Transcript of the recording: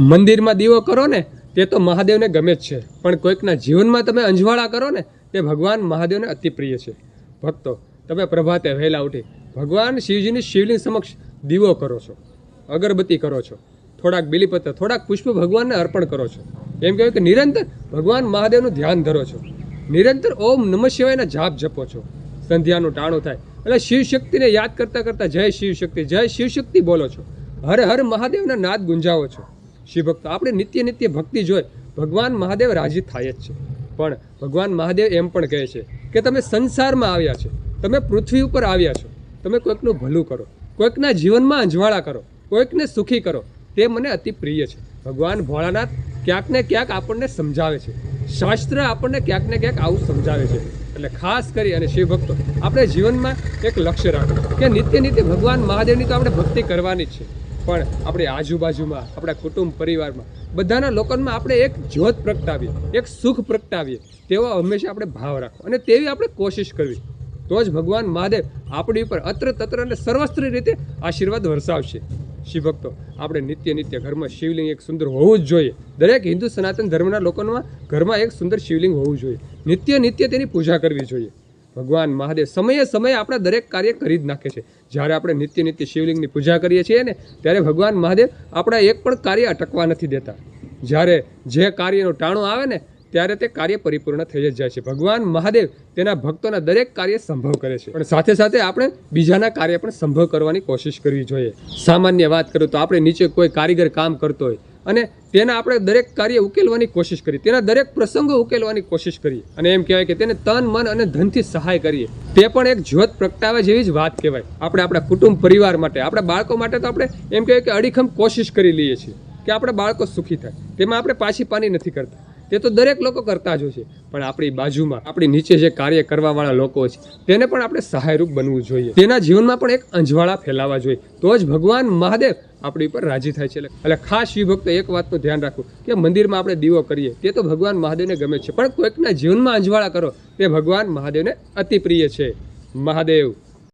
મંદિરમાં દીવો કરો ને, તે તો મહાદેવને ગમે જ છે. પણ કોઈકના જીવનમાં તમે અંજવાળા કરો ને, તે ભગવાન મહાદેવને અતિ પ્રિય છે. ભક્તો, તમે પ્રભાતે વહેલા ઉઠી ભગવાન શિવજીની શિવલિંગ સમક્ષ દીવો કરો છો, અગરબત્તી કરો છો, થોડાક બિલીપત્ર, થોડાક પુષ્પ ભગવાનને અર્પણ કરો છો. એમ કહેવાય કે નિરંતર ભગવાન મહાદેવનું ધ્યાન ધરો છો. નિરંતર ઓમ નમઃ શિવાયના જાપ જપો છો. સંધ્યાનું ટાણું થાય, એટલે શિવ શક્તિને યાદ કરતાં કરતાં જય શિવ શક્તિ જય શિવ શક્તિ બોલો છો. હર હર મહાદેવના નાદ ગુંજાવો છો. શિવ ભક્તો આપણે નિત્ય નિત્ય ભક્તિ જોઈ, ભગવાન મહાદેવ રાજી થાય જ છે. પણ ભગવાન મહાદેવ એમ પણ કહે છે કે તમે સંસારમાં આવ્યા છો, તમે પૃથ્વી ઉપર આવ્યા છો, તમે કોઈકનું ભલું કરો, કોઈકના જીવનમાં અંજવાળા કરો, કોઈકને સુખી કરો, તે મને અતિ પ્રિય છે. ભગવાન ભોળાનાથ ક્યાંક ને ક્યાંક આપણને સમજાવે છે. શાસ્ત્ર આપણને ક્યાંક ને ક્યાંક આવું સમજાવે છે. એટલે ખાસ કરી અને શિવ ભક્તો આપણે જીવનમાં એક લક્ષ્ય રાખવું કે નિત્ય નિત્ય ભગવાન મહાદેવની તો આપણે ભક્તિ કરવાની જ છે. પણ આપણી આજુબાજુમાં, આપણા કુટુંબ પરિવારમાં, બધાના લોકોમાં આપણે એક જ્યોત પ્રગટાવીએ, એક સુખ પ્રગટાવીએ, તેવો હંમેશા આપણે ભાવ રાખો. અને તેવી આપણે કોશિશ કરવી. તો જ ભગવાન મહાદેવ આપણી ઉપર અત્ર તત્ર અને સર્વસ્ત્ર રીતે આશીર્વાદ વરસાવશે. શિવભક્તો, આપણે નિત્ય નિત્ય ઘરમાં શિવલિંગ એક સુંદર હોવું જ જોઈએ. દરેક હિન્દુ સનાતન ધર્મના લોકોમાં ઘરમાં એક સુંદર શિવલિંગ હોવું જોઈએ. નિત્ય નિત્ય તેની પૂજા કરવી જોઈએ. ભગવાન મહાદેવ સમયે સમયે આપણા દરેક કાર્ય કરી જ નાખે છે. જ્યારે આપણે નિત્ય નિત્ય શિવલિંગની પૂજા કરીએ છીએ ને, ત્યારે ભગવાન મહાદેવ આપણા એક પણ કાર્ય અટકવા નથી દેતા. જ્યારે જે કાર્યનો ટાણો આવે ને, ત્યારે તે કાર્ય પરિપૂર્ણ થઈ જ જાય છે. ભગવાન મહાદેવ તેના ભક્તોના દરેક કાર્ય સંભવ કરે છે. પણ સાથે સાથે આપણે બીજાના કાર્ય પણ સંભવ કરવાની કોશિશ કરવી જોઈએ. સામાન્ય વાત કરું તો આપણે નીચે કોઈ કારીગર કામ કરતો હોય અને તેના આપણે દરેક કાર્ય ઉકેલવાની કોશિશ કરીએ. તેના દરેક પ્રસંગો ઉકેલવાની કોશિશ કરીએ. અને એમ કહેવાય કે તેને તન, મન અને ધનથી સહાય કરીએ. તે પણ એક જ્યોત પ્રગટાવે જેવી જ વાત કહેવાય. આપણે આપણા કુટુંબ, પરિવાર માટે, આપણા બાળકો માટે તો આપણે એમ કહેવાય કે અડીખમ કોશિશ કરી લઈએ છીએ કે આપણા બાળકો સુખી થાય. તેમાં આપણે પાછી પાની નથી કરતા. તે તો દરેક લોકો કરતા જ હોય છે. પણ આપણી બાજુમાં, આપણી નીચે જે કાર્ય કરવાવાળા લોકો છે, તેને પણ આપણે સહાયરૂપ બનવું જોઈએ. તેના જીવનમાં પણ એક અંજવાળા ફેલાવા જોઈએ. તો જ ભગવાન મહાદેવ આપણી ઉપર રાજી થાય છે. એટલે ખાસ વિભક્ત એક વાતનું ધ્યાન રાખવું કે મંદિરમાં આપણે દીવો કરીએ, તે તો ભગવાન મહાદેવને ગમે છે. પણ કોઈકના જીવનમાં અંજવાળા કરો, તે ભગવાન મહાદેવને અતિ પ્રિય છે. મહાદેવ.